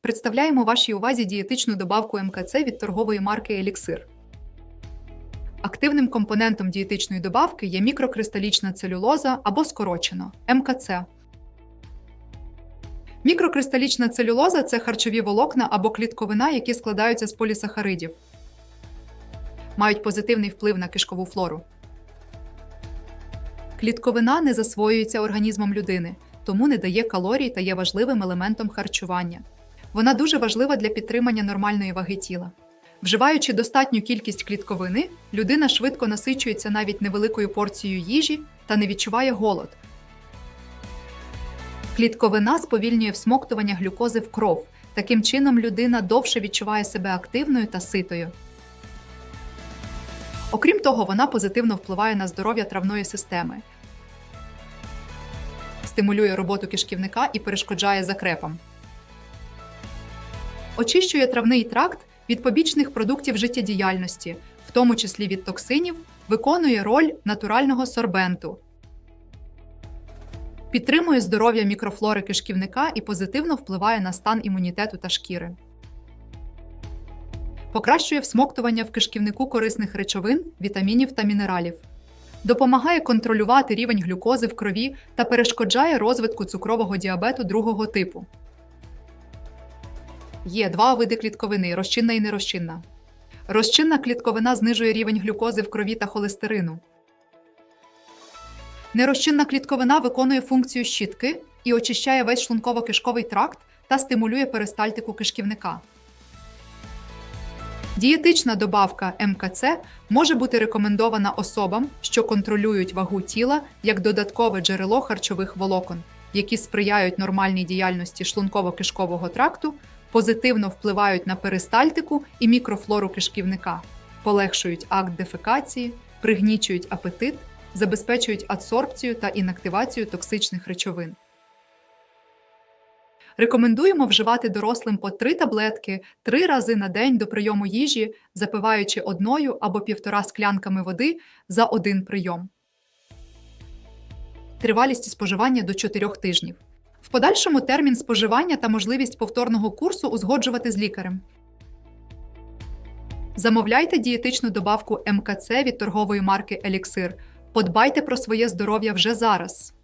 Представляємо вашій увазі дієтичну добавку МКЦ від торгової марки Еліксир. Активним компонентом дієтичної добавки є мікрокристалічна целюлоза або скорочено МКЦ. Мікрокристалічна целюлоза це харчові волокна або клітковина, які складаються з полісахаридів. Мають позитивний вплив на кишкову флору. Клітковина не засвоюється організмом людини, тому не дає калорій та є важливим елементом харчування. Вона дуже важлива для підтримання нормальної ваги тіла. Вживаючи достатню кількість клітковини, людина швидко насичується навіть невеликою порцією їжі та не відчуває голод. Клітковина сповільнює всмоктування глюкози в кров. Таким чином, людина довше відчуває себе активною та ситою. Окрім того, вона позитивно впливає на здоров'я травної системи, стимулює роботу кишківника і перешкоджає закрепам. Очищує травний тракт від побічних продуктів життєдіяльності, в тому числі від токсинів, виконує роль натурального сорбенту. Підтримує здоров'я мікрофлори кишківника і позитивно впливає на стан імунітету та шкіри. Покращує всмоктування в кишківнику корисних речовин, вітамінів та мінералів. Допомагає контролювати рівень глюкози в крові та перешкоджає розвитку цукрового діабету другого типу. Є два види клітковини розчинна і нерозчинна. Розчинна клітковина знижує рівень глюкози в крові та холестерину. Нерозчинна клітковина виконує функцію щітки і очищає весь шлунково-кишковий тракт та стимулює перистальтику кишківника. Дієтична добавка МКЦ може бути рекомендована особам, що контролюють вагу тіла як додаткове джерело харчових волокон, які сприяють нормальній діяльності шлунково-кишкового тракту, позитивно впливають на перистальтику і мікрофлору кишківника, полегшують акт дефекації, пригнічують апетит, забезпечують адсорбцію та інактивацію токсичних речовин. Рекомендуємо вживати дорослим по 3 таблетки 3 рази на день до прийому їжі, запиваючи одною або півтора склянками води за один прийом. Тривалість споживання до 4 тижнів. В подальшому термін споживання та можливість повторного курсу узгоджувати з лікарем. Замовляйте дієтичну добавку МКЦ від торгової марки Еліксир. Подбайте про своє здоров'я вже зараз.